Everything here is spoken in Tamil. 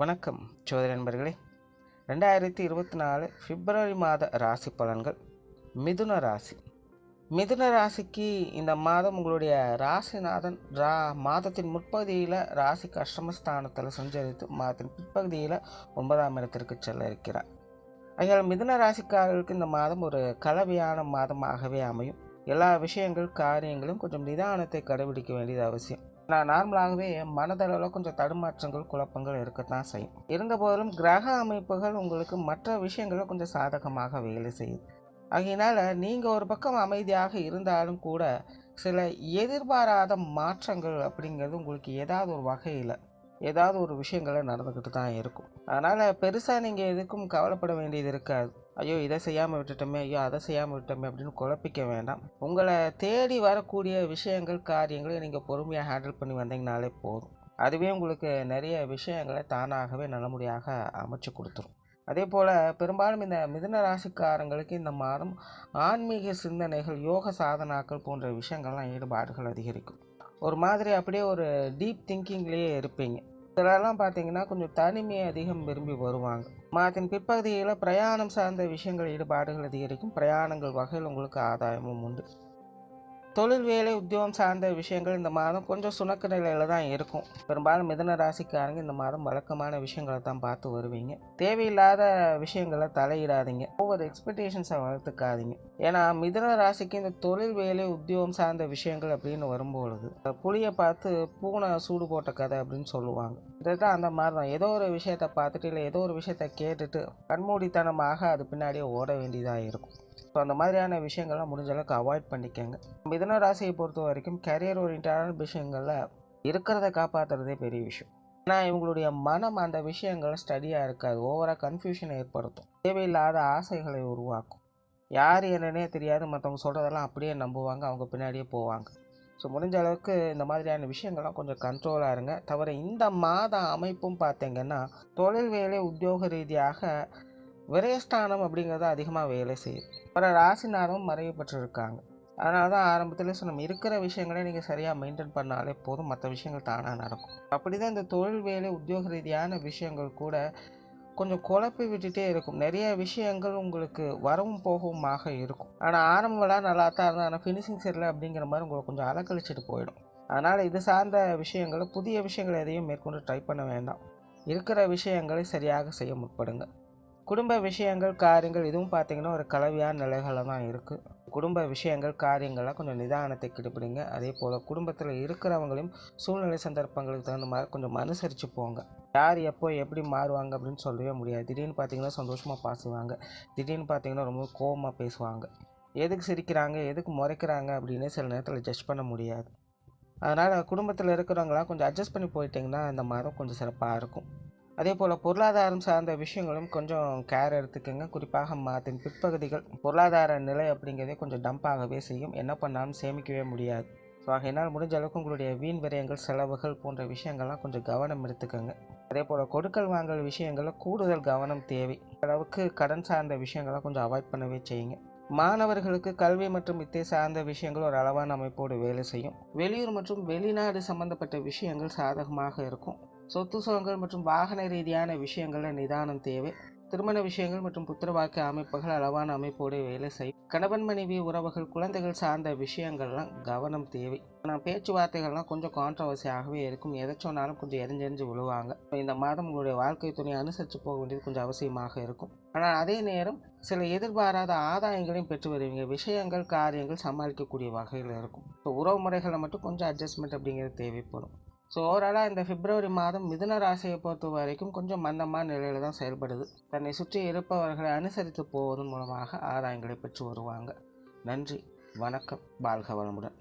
வணக்கம் சோதரி நண்பர்களே. ரெண்டாயிரத்தி இருபத்தி நாலு பிப்ரவரி மாத ராசி பலன்கள். மிதுன ராசி. மிதுன ராசிக்கு இந்த மாதம் உங்களுடைய ராசிநாதன் ரா மாதத்தின் முற்பகுதியில் ராசிக்கு அஷ்டமஸ்தானத்தில் சஞ்சரித்து மாதத்தின் பிற்பகுதியில் ஒன்பதாம் இடத்திற்கு செல்ல இருக்கிறார். அதனால் மிதுன ராசிக்காரர்களுக்கு இந்த மாதம் ஒரு கலவையான மாதமாகவே அமையும். எல்லா விஷயங்கள் காரியங்களும் கொஞ்சம் நிதானத்தை கடைபிடிக்க வேண்டியது அவசியம். நான் நார்மலாகவே மனதளவில் கொஞ்சம் தடுமாற்றங்கள் குழப்பங்கள் இருக்கத்தான் செய்யும். இருந்த போதிலும் கிரக அமைப்புகள் உங்களுக்கு மற்ற விஷயங்களில் கொஞ்சம் சாதகமாக வேலை செய்யுது ஆகையினால் நீங்கள் ஒரு பக்கம் அமைதியாக இருந்தாலும் கூட சில எதிர்பாராத மாற்றங்கள் அப்படிங்கிறது உங்களுக்கு ஏதாவது ஒரு வகையில் ஏதாவது ஒரு விஷயங்களை நடந்துக்கிட்டு தான் இருக்கும். அதனால் பெருசாக நீங்கள் எதுக்கும் கவலைப்பட வேண்டியது இருக்காது. ஐயோ இதை செய்யாமல் விட்டுட்டோமே ஐயோ அதை செய்யாமல் விட்டோமே அப்படின்னு குழப்பிக்க வேண்டாம். உங்களை தேடி வரக்கூடிய விஷயங்கள் காரியங்களை நீங்கள் பொறுமையாக ஹேண்டில் பண்ணி வந்தீங்கனாலே போதும். அதுவே உங்களுக்கு நிறைய விஷயங்களை தானாகவே நல்லபடியாக அமைச்சு கொடுத்துரும். அதே போல் பெரும்பாலும் இந்த மிதுன ராசிக்காரங்களுக்கு இந்த மாதம் ஆன்மீக சிந்தனைகள் யோக சாதனாக்கள் போன்ற விஷயங்கள்லாம் ஈடுபாடுகள் அதிகரிக்கும். ஒரு மாதிரி அப்படியே ஒரு டீப் திங்கிங்லேயே இருப்பீங்க. சிலரெல்லாம் பார்த்தீங்கன்னா கொஞ்சம் தனிமையை அதிகம் விரும்பி வருவாங்க. மாதத்தின் பிற்பகுதியில் பிரயாணம் சார்ந்த விஷயங்கள் ஈடுபாடுகள் அதிகரிக்கும். பிரயாணங்கள் வகையில் உங்களுக்கு ஆதாயமும் உண்டு. தொழில் வேலை உத்தியோகம் சார்ந்த விஷயங்கள் இந்த மாதம் கொஞ்சம் சுணக்க நிலையில் தான் இருக்கும். பெரும்பாலும் மிதன ராசிக்காரங்க இந்த மாதம் வழக்கமான விஷயங்களை தான் பார்த்து வருவீங்க. தேவையில்லாத விஷயங்களை தலையிடாதீங்க. ஒவ்வொரு எக்ஸ்பெக்டேஷன்ஸை வளர்த்துக்காதீங்க. ஏன்னா மிதன ராசிக்கு இந்த தொழில் வேலை உத்தியோகம் சார்ந்த விஷயங்கள் அப்படின்னு வரும்பொழுது புளியை பார்த்து பூனை சூடு போட்ட கதை அப்படின்னு சொல்லுவாங்க. இதுதான் அந்த மாதிரி தான். ஏதோ ஒரு விஷயத்தை பார்த்துட்டு இல்லை ஏதோ ஒரு விஷயத்தை கேட்டுட்டு கண்மூடித்தனமாக அது பின்னாடியே ஓட வேண்டியதாக இருக்கும். ஸோ அந்த மாதிரியான விஷயங்கள்லாம் முடிஞ்ச அளவுக்கு அவாய்ட் பண்ணிக்கோங்க. மிதன ராசியை பொறுத்த வரைக்கும் கரியர் ஓரியன்டான விஷயங்களில் இருக்கிறத காப்பாற்றுறதே பெரிய விஷயம். ஏன்னா இவங்களுடைய மனம் அந்த விஷயங்கள் ஸ்டடியாக இருக்காது. ஓவராக கன்ஃபியூஷனை ஏற்படுத்தும். தேவையில்லாத ஆசைகளை உருவாக்கும். யார் என்னன்னே தெரியாது. மற்றவங்க சொல்கிறதெல்லாம் அப்படியே நம்புவாங்க. அவங்க பின்னாடியே போவாங்க. ஸோ முடிஞ்ச அளவுக்கு இந்த மாதிரியான விஷயங்கள்லாம் கொஞ்சம் கண்ட்ரோலாக இருங்க. தவிர இந்த மாத அமைப்பும் பார்த்தீங்கன்னா தொழில் வேலை உத்தியோக ரீதியாக விரயஸ்தானம் அப்படிங்கிறது அதிகமாக வேலை செய்யும். பல ராசினாரும் மறைவு பெற்றிருக்காங்க. அதனால தான் ஆரம்பத்தில் நம்ம இருக்கிற விஷயங்களே நீங்கள் சரியாக மெயின்டைன் பண்ணாலே போதும். மற்ற விஷயங்கள் தானாக நடக்கும். அப்படி தான் இந்த தொழில் வேலை உத்தியோக ரீதியான விஷயங்கள் கூட கொஞ்சம் குழப்பி விட்டுட்டே இருக்கும். நிறைய விஷயங்கள் உங்களுக்கு வரவும் போகவுமாக இருக்கும். ஆனால் ஆரம்பம்லாம் நல்லா தான் இருந்தால் ஆனால் ஃபினிஷிங் சரியில்லை அப்படிங்கிற மாதிரி உங்களை கொஞ்சம் அலக்கழிச்சிட்டு போயிடும். அதனால் இது சார்ந்த விஷயங்களை புதிய விஷயங்கள் எதையும் மேற்கொண்டு ட்ரை பண்ண வேண்டாம். இருக்கிற விஷயங்களை சரியாக செய்ய முற்படுங்க. குடும்ப விஷயங்கள் காரியங்கள் இதுவும் பார்த்தீங்கன்னா ஒரு கலவையான நிலைகளில் தான் இருக்குது குடும்ப விஷயங்கள் காரியங்கள்லாம் கொஞ்சம் நிதானத்தை கெடுப்பிடுங்க. அதே போல் குடும்பத்தில் இருக்கிறவங்களையும் சூழ்நிலை சந்தர்ப்பங்களுக்கு தகுந்த மாதிரி கொஞ்சம் அனுசரித்து போங்க. யார் எப்போ எப்படி மாறுவாங்க அப்படின்னு சொல்லவே முடியாது. திடீர்னு பார்த்தீங்கன்னா சந்தோஷமாக பேசுவாங்க. திடீர்னு பார்த்தீங்கன்னா ரொம்ப கோபமாக பேசுவாங்க. எதுக்கு சிரிக்கிறாங்க எதுக்கு முறைக்கிறாங்க அப்படின்னு சில நேரத்தில் ஜட்ஜ் பண்ண முடியாது. அதனால் குடும்பத்தில் இருக்கிறவங்களாம் கொஞ்சம் அட்ஜஸ்ட் பண்ணி போயிட்டிங்கன்னா இந்த மாதம் கொஞ்சம் சிறப்பாக இருக்கும். அதே போல் பொருளாதாரம் சார்ந்த விஷயங்களும் கொஞ்சம் கேர் எடுத்துக்கோங்க. குறிப்பாக மாதத்தின் பிற்பகுதிகள் பொருளாதார நிலை அப்படிங்கிறதே கொஞ்சம் டம்ப் ஆகவே செய்யும். என்ன பண்ணாலும் சேமிக்கவே முடியாது. ஸோ ஆகையினால் முடிஞ்ச அளவுக்கு உங்களுடைய வீண் விரயங்கள் செலவுகள் போன்ற விஷயங்கள்லாம் கொஞ்சம் கவனம் எடுத்துக்கோங்க. அதே போல் கொடுக்கல் வாங்கல் விஷயங்களில் கூடுதல் கவனம் தேவை. அளவுக்கு கடன் சார்ந்த விஷயங்களை கொஞ்சம் அவாய்ட் பண்ணவே செய்யுங்க. மாணவர்களுக்கு கல்வி மற்றும் வித்தை சார்ந்த விஷயங்கள் ஒரு அளவான அமைப்போடு வேலை செய்யும். வெளியூர் மற்றும் வெளிநாடு சம்பந்தப்பட்ட விஷயங்கள் சாதகமாக இருக்கும். சொத்து சுகங்கள் மற்றும் வாகன ரீதியான விஷயங்களில் நிதானம் தேவை. திருமண விஷயங்கள் மற்றும் புத்திரவாக்கு அமைப்புகள் அளவான அமைப்போடு வேலை செய்யும் கணவன் மனைவி உறவுகள் குழந்தைகள் சார்ந்த விஷயங்கள்லாம் கவனம் தேவை. ஆனால் பேச்சுவார்த்தைகள்லாம் கொஞ்சம் கான்ட்ரவர்சியாகவே இருக்கும். எதை சொன்னாலும் கொஞ்சம் எரிஞ்செறிஞ்சு விழுவாங்க. இந்த மாதம் உங்களுடைய வாழ்க்கை துணையை அனுசரித்து போக வேண்டியது கொஞ்சம் அவசியமாக இருக்கும். ஆனால் அதே நேரம் சில எதிர்பாராத ஆதாயங்களையும் பெற்று வருவீங்க. விஷயங்கள் காரியங்கள் சமாளிக்கக்கூடிய வகையில் இருக்கும். இப்போ உறவு முறைகளை மட்டும் கொஞ்சம் அட்ஜஸ்ட்மெண்ட் அப்படிங்கிறது தேவைப்படும். ஸோ ஓவராலாக இந்த பிப்ரவரி மாதம் மிதுன ராசியை பொறுத்த வரைக்கும் கொஞ்சம் மந்தமான நிலையில் தான் செயல்படுது. தன்னை சுற்றி இருப்பவர்களை அனுசரித்து போவதன் மூலமாக ஆதாயங்களை பெற்று வருவாங்க. நன்றி. வணக்கம். வாழ்க வளமுடன்.